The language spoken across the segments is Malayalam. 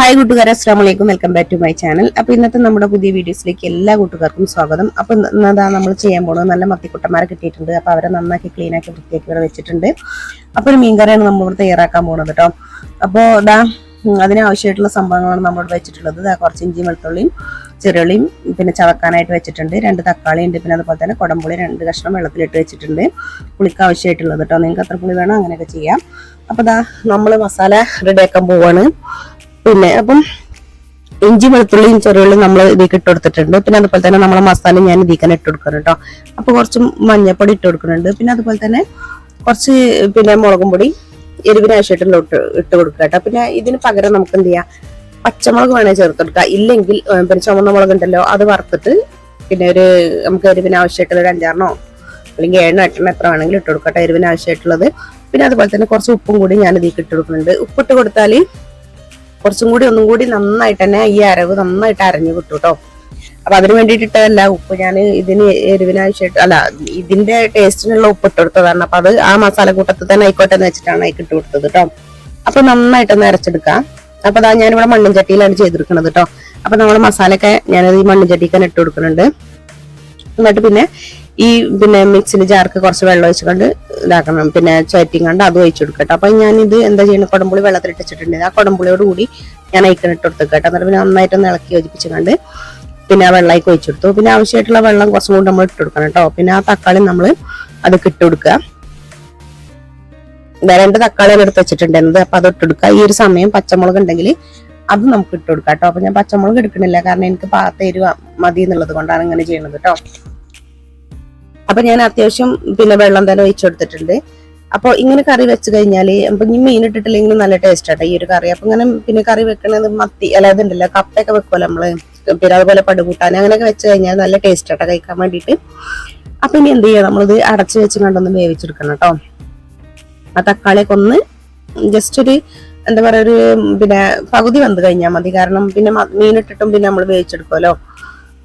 ഹായ് കൂട്ടുകാരെ അസ്ലാം വലൈക്കും welcome back to my channel. അപ്പൊ ഇന്നത്തെ നമ്മുടെ പുതിയ വീഡിയോസിലേക്ക് എല്ലാ കൂട്ടുകാർക്കും സ്വാഗതം. അപ്പൊ ഇന്നതാ നമ്മൾ ചെയ്യാൻ പോകുന്നത് നല്ല മത്തിക്കുട്ടന്മാരെ കിട്ടിയിട്ടുണ്ട്. അപ്പൊ അവരെ നന്നാക്കി ക്ലീൻ ആക്കി വൃത്തിയാക്കി ഇവിടെ വെച്ചിട്ടുണ്ട്. അപ്പൊ ഒരു മീൻകറിയാണ് നമ്മൾ ഇവിടെ തയ്യാറാക്കാൻ പോകുന്നത് കേട്ടോ അപ്പോൾ ഇതാ അതിനാവശ്യമായിട്ടുള്ള സംഭവങ്ങളാണ് നമ്മളിവിടെ വെച്ചിട്ടുള്ളത്. കുറച്ച് ഇഞ്ചിയും വെളുത്തുള്ളിയും ചെറുള്ളിയും പിന്നെ ചവക്കാനായിട്ട് വെച്ചിട്ടുണ്ട്. രണ്ട് തക്കാളി ഉണ്ട്. പിന്നെ അതുപോലെ തന്നെ കുടംപുളി രണ്ട് കഷ്ണം വെള്ളത്തിലിട്ട് വെച്ചിട്ടുണ്ട്. പുളിക്ക് ആവശ്യമായിട്ടുള്ളത് കേട്ടോ നിങ്ങൾക്ക് എത്ര പുളി വേണോ അങ്ങനെയൊക്കെ ചെയ്യാം. അപ്പൊ ഇതാ നമ്മൾ മസാല റെഡിയാക്കാൻ പോവാണ്. പിന്നെ അപ്പം ഇഞ്ചി വെളുത്തുള്ളിയും ചെറുള്ളിയും നമ്മൾ ഇതിലേക്ക് ഇട്ട് കൊടുത്തിട്ടുണ്ട്. പിന്നെ അതുപോലെ തന്നെ നമ്മളെ മസാല ഞാൻ ഇതിക്കാൻ ഇട്ട് കൊടുക്കണം കേട്ടോ. അപ്പൊ കുറച്ച് മഞ്ഞപ്പൊടി ഇട്ട് കൊടുക്കുന്നുണ്ട്. പിന്നെ അതുപോലെ തന്നെ കുറച്ച് പിന്നെ മുളകും പൊടി എരിവിന് ഇട്ട് ഇട്ട് കൊടുക്കുക കേട്ടോ. പിന്നെ ഇതിന് പകരം നമുക്ക് എന്ത് ചെയ്യാം? പച്ചമുളക് വേണേൽ ചേർത്ത് കൊടുക്കുക ഇല്ലെങ്കിൽ പിന്നെ ചുമന്ന മുളക് ഉണ്ടല്ലോ അത് വറുത്തിട്ട് പിന്നെ ഒരു നമുക്ക് എരിവിന് ആവശ്യമായിട്ടുള്ള ഒരു അഞ്ചാറിനോ അല്ലെങ്കിൽ ഏഴോ എട്ടെണ്ണോ എത്ര വേണമെങ്കിലും ഇട്ട് കൊടുക്കട്ടെ എരിവിന് പിന്നെ അതുപോലെ തന്നെ കുറച്ച് ഉപ്പും കൂടി ഞാൻ ഇതിലേക്ക് ഇട്ട് കൊടുക്കുന്നുണ്ട്. ഉപ്പിട്ട് കൊടുത്താൽ കുറച്ചും കൂടി ഒന്നും കൂടി നന്നായിട്ട് തന്നെ ഈ അരവ് നന്നായിട്ട് അരഞ്ഞു കിട്ടും കേട്ടോ അപ്പൊ അതിന് വേണ്ടിയിട്ടിട്ടല്ല ഉപ്പ് ഞാൻ ഇതിന് എരിവിനാവശ്യമായിട്ട് അല്ല ഇതിന്റെ ടേസ്റ്റിനുള്ള ഉപ്പ് ഇട്ട് കൊടുത്തതാണ്. അപ്പൊ അത് ആ മസാല കൂട്ടത്തിൽ തന്നെ ആയിക്കോട്ടെ എന്ന് വെച്ചിട്ടാണ് അതിൽ ഇട്ട് കൊടുത്തത് കേട്ടോ അപ്പൊ നന്നായിട്ടൊന്ന് അരച്ചെടുക്കാം. അപ്പൊ അതാ ഞാനിവിടെ മണ്ണും ചട്ടിയിലാണ് ചെയ്തെടുക്കുന്നത് കേട്ടോ അപ്പൊ നമ്മൾ മസാലയൊക്കെ ഞാനത് ഈ മണ്ണും ചട്ടിക്കാൻ ഇട്ട് കൊടുക്കുന്നുണ്ട്. എന്നിട്ട് പിന്നെ ഈ പിന്നെ മിക്സിന് ജാർക്ക് കുറച്ച് വെള്ളം ഒഴിച്ചുകൊണ്ട് ഇതാക്കണം. പിന്നെ ചുരറ്റിയും കണ്ട് അത് ഒഴിച്ചു കൊടുക്കട്ടെ. അപ്പൊ ഞാൻ ഇത് എന്താ ചെയ്യുന്നത് കുടംപുളി വെള്ളത്തിൽ ഇട്ടിട്ടുണ്ട്. ആ കുടംപുളിയോട് കൂടി ഞാൻ അയക്കാൻ ഇട്ട് കേട്ടോ. എന്നിട്ട് പിന്നെ നന്നായിട്ടൊന്ന് ഇളക്കി യോജിപ്പിച്ച് കണ്ട് പിന്നെ ആ വെള്ളമായി ഒഴിച്ചു കൊടുത്തു. പിന്നെ ആവശ്യമായിട്ടുള്ള വെള്ളം കുറച്ചും കൂടി നമ്മൾ ഇട്ട് കൊടുക്കണം കേട്ടോ. പിന്നെ ആ തക്കാളി നമ്മൾ അത് ഇട്ട് കൊടുക്കുക. രണ്ട് തക്കാളി എടുത്ത് വെച്ചിട്ടുണ്ടായിരുന്നത്. അപ്പൊ അത് ഇട്ട് കൊടുക്കുക. ഈ ഒരു സമയം പച്ചമുളക് ഉണ്ടെങ്കിൽ അത് നമുക്ക് ഇട്ട് കൊടുക്കാം കേട്ടോ. അപ്പൊ ഞാൻ പച്ചമുളക് എടുക്കണില്ല. കാരണം എനിക്ക് പാത്ത എരിവ മതി എന്നുള്ളത് കൊണ്ടാണ് ഇങ്ങനെ ചെയ്യുന്നത് കേട്ടോ. അപ്പൊ ഞാൻ അത്യാവശ്യം പിന്നെ വെള്ളം തന്നെ ഒഴിച്ചു കൊടുത്തിട്ടുണ്ട് അപ്പൊ ഇങ്ങനെ കറി വെച്ച് കഴിഞ്ഞാൽ അപ്പൊ ഇനി മീൻ ഇട്ടിട്ടില്ലെങ്കിൽ നല്ല ടേസ്റ്റ് ആട്ടോ ഈ ഒരു കറി. അപ്പൊ ഇങ്ങനെ പിന്നെ കറി വെക്കണത് മത്തി അല്ലാതെ ഉണ്ടല്ലോ കപ്പയൊക്കെ വെക്കുമല്ലോ നമ്മൾ. പിന്നെ അതുപോലെ പടുകൂട്ടാൻ അങ്ങനെയൊക്കെ വെച്ച് കഴിഞ്ഞാൽ നല്ല ടേസ്റ്റ് ആട്ടോ കഴിക്കാൻ വേണ്ടിയിട്ട്. അപ്പൊ ഇനി എന്ത് ചെയ്യാം? നമ്മളിത് അടച്ചു വെച്ച് കണ്ടൊന്ന് വേവിച്ചെടുക്കണം കേട്ടോ. ആ തക്കാളിയൊക്കെ ഒന്ന് ജസ്റ്റ് ഒരു എന്താ പറയാ ഒരു പിന്നെ പകുതി വന്ന് കഴിഞ്ഞാൽ മതി. കാരണം പിന്നെ മീനിട്ടിട്ടും പിന്നെ നമ്മൾ വേവിച്ചെടുക്കുമല്ലോ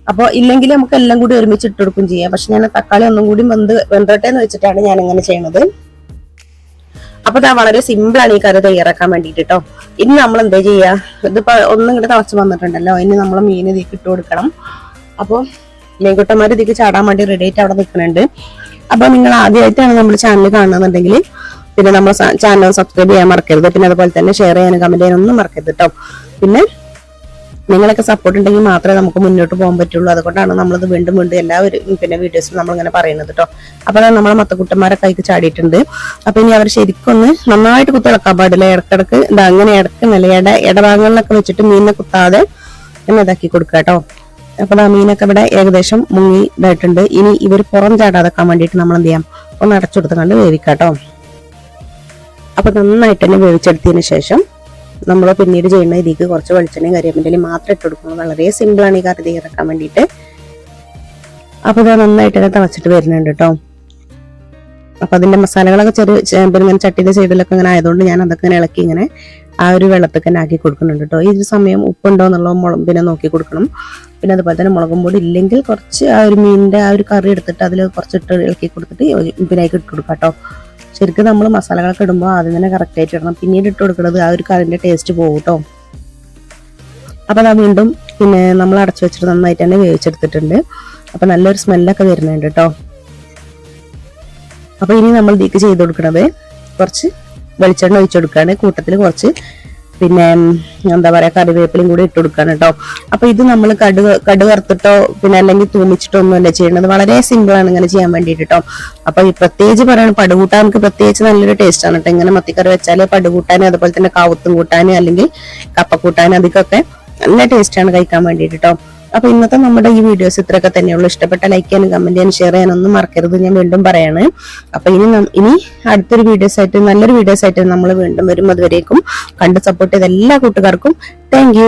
അപ്പോൾ ഇല്ലെങ്കിൽ നമുക്ക് എല്ലാം കൂടി ഒരുമിച്ച് ഇട്ട് കൊടുക്കും ചെയ്യാം. പക്ഷെ ഞാൻ തക്കാളി ഒന്നും കൂടി വെന്ത് വെന്തട്ടെ എന്ന് വെച്ചിട്ടാണ് ഞാൻ ഇങ്ങനെ ചെയ്യണത്. അപ്പൊ ഇതാ വളരെ സിമ്പിൾ ആണ് ഈ കറി തയ്യാറാക്കാൻ വേണ്ടിട്ട് കേട്ടോ ഇനി നമ്മൾ എന്താ ചെയ്യാ? ഇതിപ്പോ ഒന്നും ഇങ്ങോട്ട് തിളച്ച് വന്നിട്ടുണ്ടല്ലോ. ഇനി നമ്മൾ മീൻ ഇതിലേക്ക് ഇട്ട് കൊടുക്കണം. അപ്പോൾ മീൻകുട്ടന്മാർ ഇതിലേക്ക് ചാടാൻ വേണ്ടി റെഡി ആയിട്ട് അവിടെ നിൽക്കുന്നുണ്ട്. അപ്പൊ നിങ്ങൾ ആദ്യമായിട്ടാണ് നമ്മുടെ ചാനൽ കാണുന്നുണ്ടെങ്കിൽ പിന്നെ നമ്മൾ ചാനൽ സബ്സ്ക്രൈബ് ചെയ്യാൻ മറക്കരുത്. പിന്നെ അതുപോലെ തന്നെ ഷെയർ ചെയ്യാനും കമന്റ് ചെയ്യാനും ഒന്നും മറക്കരുത് കേട്ടോ പിന്നെ നിങ്ങളൊക്കെ സപ്പോർട്ട് ഉണ്ടെങ്കിൽ മാത്രമേ നമുക്ക് മുന്നോട്ട് പോകാൻ പറ്റുള്ളൂ. അതുകൊണ്ടാണ് നമ്മളത് വീണ്ടും വീണ്ടും എല്ലാവരും പിന്നെ വീഡിയോസിൽ നമ്മളിങ്ങനെ പറയുന്നത് കേട്ടോ അപ്പൊ ദാ നമ്മളെ മത്തക്കുട്ടന്മാരെ കൈക്ക് ചാടിയിട്ടുണ്ട്. അപ്പൊ ഇനി അവർ ശരിക്കും ഒന്ന് നന്നായിട്ട് കുത്തിളക്കാൻ പാടില്ല ഇടക്കിടക്ക് ഇതാ അങ്ങനെ ഇടക്കുന്നല്ല ഇട ഇടഭാഗങ്ങളിലൊക്കെ വെച്ചിട്ട് മീനിനെ കുത്താതെ ഒന്ന് ഇതാക്കി കൊടുക്കുക കേട്ടോ അപ്പൊ ആ മീനൊക്കെ ഇവിടെ ഏകദേശം മുങ്ങി ഇതായിട്ടുണ്ട്. ഇനി ഇവർ പുറം ചാടാതെക്കാൻ വേണ്ടിയിട്ട് നമ്മൾ എന്ത് ചെയ്യാം? ഒന്ന് അടച്ചു കൊടുത്തുകൊണ്ട് വേവിക്കാം കേട്ടോ അപ്പൊ നന്നായിട്ട് തന്നെ വേവിച്ചെടുത്തതിന് ശേഷം നമ്മൾ പിന്നീട് ചെയ്യുന്ന ഇതിക്ക് കുറച്ച് വെളിച്ചെണ്ണയും കരിയമ്പിന്റെയും മാത്രം ഇട്ട് കൊടുക്കുന്നത് വളരെ സിമ്പിളാണ് ഈ കറി തീർക്കാൻ വേണ്ടിയിട്ട്. അപ്പം ഇത് നന്നായിട്ട് തന്നെ തിളച്ചിട്ട് വരുന്നുണ്ട് കേട്ടോ അപ്പോൾ അതിന്റെ മസാലകളൊക്കെ ചെറിയ ഇങ്ങനെ ചട്ടിയുടെ സൈഡിലൊക്കെ ഇങ്ങനെ ആയതുകൊണ്ട് ഞാൻ അതൊക്കെ ഇങ്ങനെ ഇളക്കി ഇങ്ങനെ ആ ഒരു വെള്ളത്തൊക്കെ തന്നെ ആക്കി കൊടുക്കുന്നുണ്ട് കേട്ടോ ഈ ഒരു സമയം ഉപ്പുണ്ടോ എന്നുള്ള മുളക് പിന്നെ നോക്കി കൊടുക്കണം. പിന്നെ അതുപോലെ തന്നെ മുളകും പൊടി ഇല്ലെങ്കിൽ കുറച്ച് ആ ഒരു മീനിന്റെ ആ ഒരു കറി എടുത്തിട്ട് അതിൽ കുറച്ചിട്ട് ഇളക്കി കൊടുത്തിട്ട് പിന്നെ അതിലേക്ക് ഇട്ട് കൊടുക്കാം കേട്ടോ ശരിക്കും നമ്മൾ മസാലകളൊക്കെ ഇടുമ്പോൾ ആദ്യം തന്നെ കറക്റ്റ് ആയിട്ട് ഇടണം. പിന്നീട് ഇട്ട് കൊടുക്കുന്നത് ആ ഒരു കറിന്റെ ടേസ്റ്റ് പോകും കേട്ടോ അപ്പൊ അതാ വീണ്ടും പിന്നെ നമ്മൾ അടച്ചു വെച്ചിട്ട് നന്നായിട്ട് തന്നെ വേവിച്ചെടുത്തിട്ടുണ്ട്. അപ്പം നല്ലൊരു സ്മെല്ലൊക്കെ വരുന്നുണ്ട് കേട്ടോ അപ്പോൾ ഇനി നമ്മൾ ഇതിക്ക് ചെയ്ത് കൊടുക്കണത് കുറച്ച് വെളിച്ചെണ്ണ ഒഴിച്ചു കൊടുക്കുകയാണ് കൂട്ടത്തിൽ കുറച്ച് പിന്നെ എന്താ പറയാ കറിവേപ്പിലയും കൂടി ഇട്ട് കൊടുക്കാണ് കേട്ടോ അപ്പൊ ഇത് നമ്മൾ കടു കടുക് വറുത്തിട്ടോ പിന്നെ അല്ലെങ്കിൽ തൂമിച്ചിട്ടോ ഒന്നും അല്ല ചെയ്യുന്നത് വളരെ സിമ്പിൾ ആണ് ഇങ്ങനെ ചെയ്യാൻ വേണ്ടിയിട്ട് കേട്ടോ അപ്പൊ ഈ പ്രത്യേകിച്ച് പറയണം പടുകൂട്ടാൻ നമുക്ക് പ്രത്യേകിച്ച് നല്ലൊരു ടേസ്റ്റ് ആണ് കേട്ടോ ഇങ്ങനെ മത്തിക്കറി വെച്ചാൽ പടുകൂട്ടാനും അതുപോലെ തന്നെ കാവത്തും കൂട്ടാനും അല്ലെങ്കിൽ കപ്പക്കൂട്ടാനും അതിക്കൊക്കെ നല്ല ടേസ്റ്റ് ആണ് കഴിക്കാൻ വേണ്ടിയിട്ട് കേട്ടോ അപ്പൊ ഇന്നത്തെ നമ്മുടെ ഈ വീഡിയോസ് ഇത്രയൊക്കെ തന്നെയുള്ളൂ. ഇഷ്ടപ്പെട്ട ലൈക്ക് ചെയ്യാനും കമന്റ് ചെയ്യാനും ഷെയർ ചെയ്യാനൊന്നും മറക്കരുത്. ഞാൻ വീണ്ടും പറയാണ്. അപ്പൊ ഇനി ഇനി അടുത്തൊരു വീഡിയോസ് ആയിട്ട് നല്ലൊരു വീഡിയോസ് ആയിട്ട് നമ്മൾ വീണ്ടും വരും. അതുവരേക്കും കണ്ട് സപ്പോർട്ട് ചെയ്ത എല്ലാ കൂട്ടുകാർക്കും. താങ്ക്